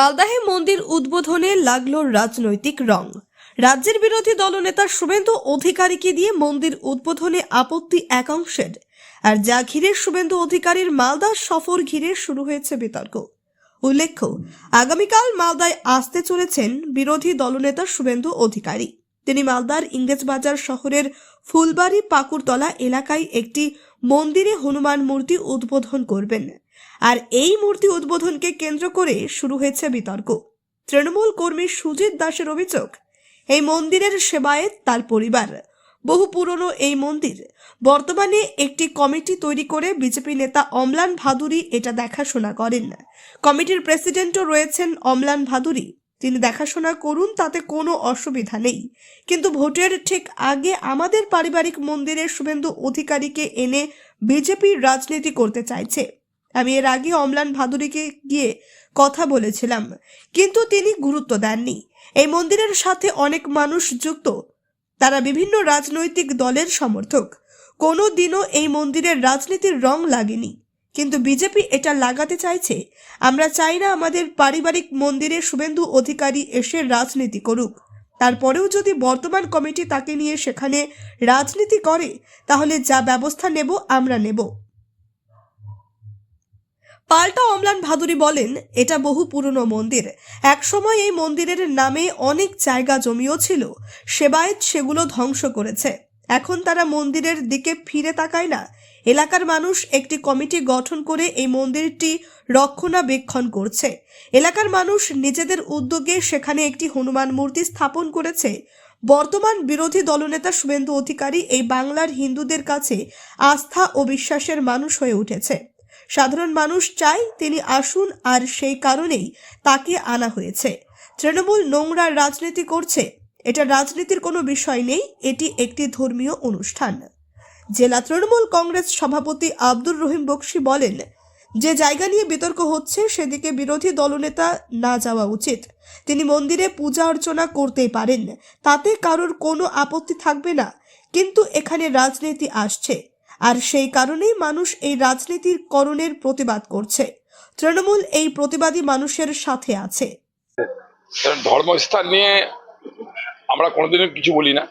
মালদাহে মন্দির উদ্বোধনে লাগল রাজনৈতিক রং। রাজ্যের বিরোধী দলনেতা শুভেন্দু অধিকারীকে দিয়ে মন্দির উদ্বোধনে আপত্তি একাংশের। আর যা ঘিরে শুভেন্দু অধিকারীর মালদা সফর ঘিরে শুরু হয়েছে বিতর্ক। উল্লেখ্য, আগামীকাল মালদায় আসতে চলেছেন বিরোধী দলনেতা শুভেন্দু অধিকারী। তিনি মালদার ইংরেজবাজার শহরের ফুলবাড়ি পাকুড়তলা এলাকায় একটি মন্দিরে হনুমান মূর্তি উদ্বোধন করবেন। আর এই মূর্তি উদ্বোধনকে কেন্দ্র করে শুরু হয়েছে বিতর্ক। তৃণমূল কর্মী সুজিত দাসের অভিযোগ, এই মন্দিরের সেবায়েত তার পরিবার। বহু পুরনো এই মন্দির, বর্তমানে একটি কমিটি তৈরি করে বিজেপি নেতা অমলান ভাদুরী এটা দেখাশোনা করেন। কমিটির প্রেসিডেন্টও রয়েছেন অমলান ভাদুরী। তিনি দেখাশোনা করুন, তাতে কোনো অসুবিধা নেই। কিন্তু ভোটের ঠিক আগে আমাদের পারিবারিক মন্দিরের শুভেন্দু অধিকারীকে এনে বিজেপির রাজনীতি করতে চাইছে। আমি এর আগে অমলান ভাদুরীকে গিয়ে কথা বলেছিলাম, কিন্তু তিনি গুরুত্ব দেননি। এই মন্দিরের সাথে অনেক মানুষ যুক্ত। তারা বিভিন্ন রাজনৈতিক দলের সমর্থক। কোনো দিনও এই মন্দিরের রাজনীতির রং লাগেনি। কিন্তু বিজেপি এটা লাগাতে চাইছে। আমরা চাই না আমাদের পারিবারিক মন্দিরে শুভেন্দু অধিকারী এসে রাজনীতি করুক। তারপরেও যদি বর্তমান কমিটি তাকে নিয়ে সেখানে রাজনীতি করে, তাহলে যা ব্যবস্থা নেব আমরা নেব। পাল্টা অমলান ভাদুরী বলেন, এটা বহু পুরনো মন্দির। একসময় এই মন্দিরের নামে অনেক জায়গা জমিও ছিল। সেবায়েত সেগুলো ধ্বংস করেছে। এখন তারা মন্দিরের দিকে ফিরে তাকায় না। এলাকার মানুষ একটি কমিটি গঠন করে এই মন্দিরটি রক্ষণাবেক্ষণ করছে। এলাকার মানুষ নিজেদের উদ্যোগে সেখানে একটি হনুমান মূর্তি স্থাপন করেছে। বর্তমান বিরোধী দলনেতা শুভেন্দু অধিকারী এই বাংলার হিন্দুদের কাছে আস্থা ও বিশ্বাসের মানুষ হয়ে উঠেছে। সাধারণ মানুষ চায় তিনি আসুন আর সেই কারণেই তাকে আনা হয়েছে। তৃণমূল নোংরা রাজনীতি করছে। এটা রাজনীতির কোনো বিষয় নেই, এটি একটি ধর্মীয় অনুষ্ঠান। জেলা তৃণমূল কংগ্রেস সভাপতি আব্দুর রহিম বক্সি বলেন, যে জায়গা নিয়ে বিতর্ক হচ্ছে, সেদিকে বিরোধী দলনেতা না যাওয়া উচিত। তিনি মন্দিরে পূজা অর্চনা করতেই পারেন, তাতে কারোর কোনো আপত্তি থাকবে না। কিন্তু এখানে রাজনীতি আসছে। আর সেই কারণেই মানুষ এই রাজনীতির করণের প্রতিবাদ করছে। তৃণমূল এই প্রতিবাদী মানুষের সাথে আছে। ধর্মস্থান নিয়ে আমরা কোনোদিনও কিছু বলি না।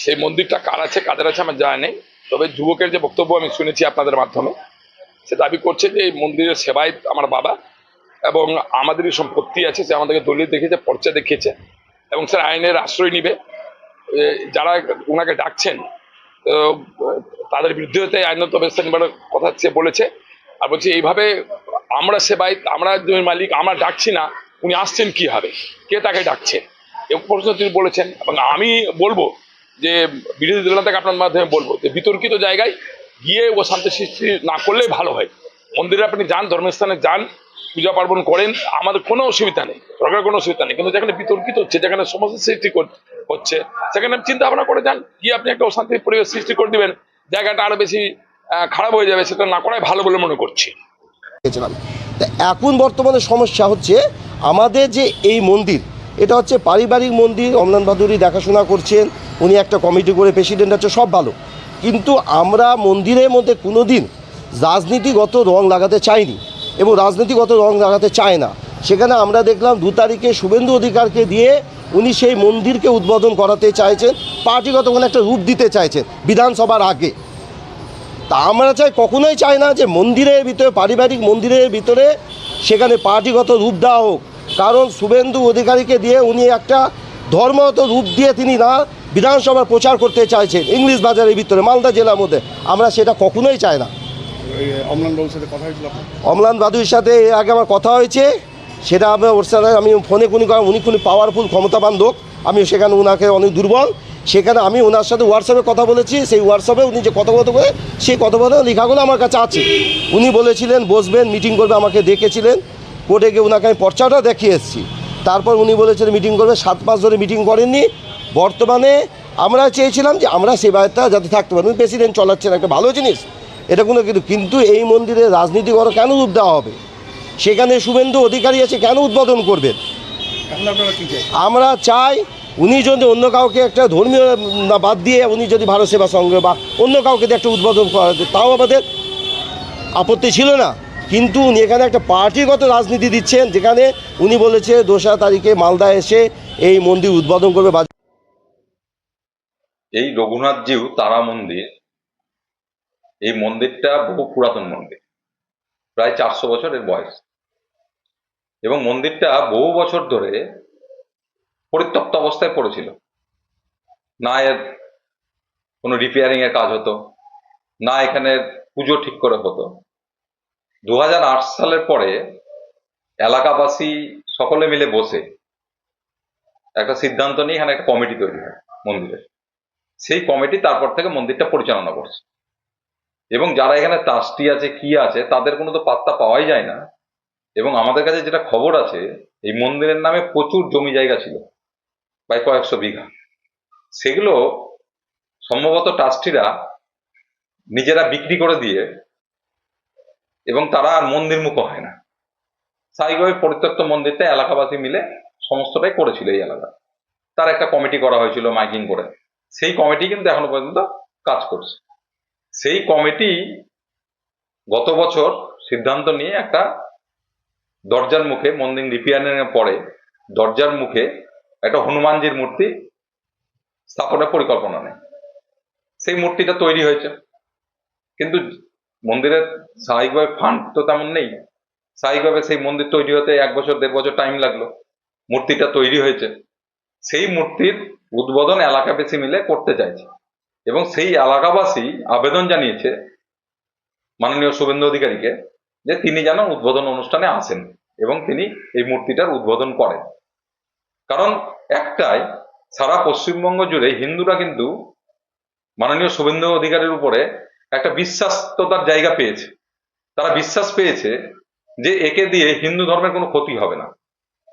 সেই মন্দিরটা কার আছে, কাদের আছে আমার জানা নেই। তবে যুবকের যে বক্তব্য আমি শুনেছি আপনাদের মাধ্যমে, সে দাবি করছে যে এই মন্দিরের সেবায় আমার বাবা এবং আমাদেরই সম্পত্তি আছে, সে আমাদেরকে দলিল দেখেছে পর্চা দেখিয়েছে এবং স্যার আইনের আশ্রয় নিবে। যারা ওনাকে ডাকছেন তাদের বিরুদ্ধে আইনত ব্যবস্থা নেবার কথা সে বলেছে। আর বলছি, এইভাবে আমরা সেবাই, আমরা জমির মালিক, আমরা ডাকছি না, উনি আসছেন কি হবে কে তাকে ডাকছে? এ প্রশ্ন তিনি বলেছেন, এবং আমি বলব যে বিরোধী দলনেতাকে আপনার মাধ্যমে বলব যে বিতর্কিত জায়গায় গিয়ে ও শান্তি সৃষ্টি না করলেই ভালো হয়। মন্দিরে আপনি যান, ধর্মস্থানে যান, পূজা পার্বণ করেন, আমাদের কোনো অসুবিধা নেই সরকারের কোনো অসুবিধা নেই। কিন্তু যেখানে বিতর্কিত হচ্ছে, যেখানে সমস্যা সৃষ্টি কর- হচ্ছে। সেখানে চিন্তা ভাবনা করে যান, গিয়ে আপনি একটা অশান্তির পরিবেশ সৃষ্টি করে দিবেন, জায়গাটা আরও বেশি খারাপ হয়ে যাবে, সেটা না করাই ভালো বলে মনে করছি। এখন বর্তমানে সমস্যা হচ্ছে আমাদের যে এই মন্দির, এটা হচ্ছে পারিবারিক মন্দির, অমলান বাদুরি দেখাশোনা করছেন, উনি একটা কমিটি করে প্রেসিডেন্ট আছে, সব ভালো। কিন্তু আমরা মন্দিরের মধ্যে কোনো দিন রাজনীতিগত রং লাগাতে চাইনি এবং রাজনীতিগত রং লাগাতে চায় না। সেখানে আমরা দেখলাম দু তারিখে শুভেন্দু অধিকারকে দিয়ে উনি সেই মন্দিরকে উদ্বোধন করাতে চাইছেন পার্টিগত কোনো একটা রূপ দিতে চাইছেন বিধানসভার আগে। তা আমরা চাই কখনোই চাই না যে মন্দিরের ভিতরে পারিবারিক মন্দিরের ভিতরে সেখানে পার্টিগত রূপ দেওয়া হোক। কারণ শুভেন্দু অধিকারীকে দিয়ে উনি একটা ধর্মগত রূপ দিয়ে তিনি না বিধানসভার প্রচার করতে চাইছেন ইংলিশ বাজারের ভিতরে মালদা জেলার মধ্যে। আমরা সেটা কখনোই চাই না। অমলান বাবুর সাথে কথা হয়েছিল অমলান বাদুর সাথে এর আগে আমার কথা হয়েছে। সেটা আমি ওর সাথে আমি ফোনে খুনি করা, উনি খুনি পাওয়ারফুল ক্ষমতাবান লোক। আমি সেখানে ওনাকে অনেক দুর্বল। সেখানে আমি ওনার সাথে হোয়াটসঅ্যাপে কথা বলেছি। সেই হোয়াটসঅ্যাপে উনি যে কথোপকথন করে সেই কথোপকথন লেখাগুলো আমার কাছে আছে। উনি বলেছিলেন, বসবেন মিটিং করবে। আমাকে ডেকেছিলেন। কোর্টে গিয়ে ওনাকে আমি পর্চাটা দেখিয়ে এসেছি। তারপর উনি বলেছিলেন মিটিং করবে। সাত মাস ধরে মিটিং করেননি। বর্তমানে আমরা চেয়েছিলাম যে আমরা সেবায়তটা যাতে থাকতে পারি। উনি প্রেসিডেন্ট চলাচ্ছেন, একটা ভালো জিনিস। এটা কোনো কিন্তু কিন্তু এই মন্দিরে রাজনীতি করো কেন রূপ দেওয়া হবে? সেখানে শুভেন্দু অধিকারী আছে কেন উদ্বোধন করবেন? এখন আপনারা কি চাই? আমরা চাই উনি যদি অন্য কাউকে একটা ধর্মীয় না বাদ দিয়ে উনি যদি ভারত সেবা সংঘ বা অন্য কাউকে দিয়ে একটা উদ্বোধন করা তাও আমাদের আপত্তি ছিল না। কিন্তু উনি এখানে একটা পার্টিগত রাজনীতি দিচ্ছেন যেখানে উনি বলেছে দোসরা তারিখে মালদা এসে এই মন্দির উদ্বোধন করবে এই রঘুনাথজিউ তারা মন্দির এই মন্দিরটা বহু পুরাতন মন্দির প্রায় চারশো বছরের বয়স। এবং মন্দিরটা বহু বছর ধরে পরিত্যক্ত অবস্থায় পড়েছিল। না এর কোনো রিপেয়ারিং এর কাজ হতো, না এখানে পুজো ঠিক করে হতো। দু হাজার আট সালের পরে এলাকাবাসী সকলে মিলে বসে একটা সিদ্ধান্ত নিয়ে এখানে একটা কমিটি তৈরি হয় মন্দিরের। সেই কমিটি তারপর থেকে মন্দিরটা পরিচালনা করছে। এবং যারা এখানে ট্রাস্টি আছে, কি আছে, তাদের কোনো তো পাত্তা পাওয়াই যায় না। এবং আমাদের কাছে যেটা খবর আছে, এই মন্দিরের নামে প্রচুর জমি জায়গা ছিল, প্রায় কয়েকশো বিঘা। সেগুলো সম্ভবত ট্রাস্টিরা নিজেরা বিক্রি করে দিয়ে এবং তারা আর মন্দির মুখ হয় না। স্বাভাবিকভাবে পরিত্যক্ত মন্দিরটা এলাকাবাসী মিলে সমস্তটাই করেছিল এই এলাকা। তার একটা কমিটি করা হয়েছিল মাইকিং করে। সেই কমিটি কিন্তু এখনও পর্যন্ত কাজ করছে। সেই কমিটি গত বছর সিদ্ধান্ত নিয়ে একটা দরজার মুখে, মন্দির রিপেয়ারিং এর পরে দরজার মুখে একটা হনুমানজির মূর্তি স্থাপনের পরিকল্পনা নেয়। সেই মূর্তিটা তৈরি হয়েছে। কিন্তু মন্দিরের স্বাভাবিকভাবে ফান্ড তো তেমন নেই। স্বাভাবিকভাবে সেই মন্দির তৈরি হতে এক বছর, দেড় বছর টাইম লাগল। মূর্তিটা তৈরি হয়েছে। সেই মূর্তির উদ্বোধন এলাকাবাসী মিলে করতে চাইছে। এবং সেই এলাকাবাসী আবেদন জানিয়েছে মাননীয় শুভেন্দু অধিকারীকে যে তিনি যেন উদ্বোধন অনুষ্ঠানে আসেন এবং তিনি এই মূর্তিটার উদ্বোধন করেন। কারণ একটাই, সারা পশ্চিমবঙ্গ জুড়ে হিন্দুরা কিন্তু মাননীয় শুভেন্দু অধিকারের উপরে একটা বিশ্বাস্ততার জায়গা পেয়েছে। তারা বিশ্বাস পেয়েছে যে একে দিয়ে হিন্দু ধর্মের কোনো ক্ষতি হবে না।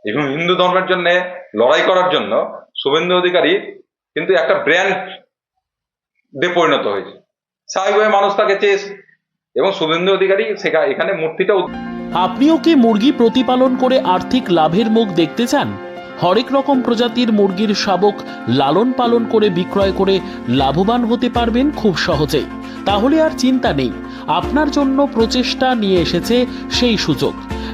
এবং হিন্দু ধর্মের জন্য লড়াই করার জন্য শুভেন্দু অধিকারী কিন্তু একটা ব্র্যান্ড দে পরিণত হয়েছে। স্বাভাবিকভাবে মানুষ তাকে চেয়েছে এবং শুভেন্দু অধিকারী সেখানে এখানে মূর্তিটা আপনিও কি মুরগি প্রতিপালন করে আর্থিক লাভের মুখ দেখতে চান? হরেক রকম প্রজাতির মুরগির শাবক লালন পালন করে বিক্রয় করে লাভবান হতে পারবেন খুব সহজে তাহলে আর চিন্তা নেই। আপনার জন্য প্রচেষ্টা নিয়ে এসেছে সেই সুযোগ।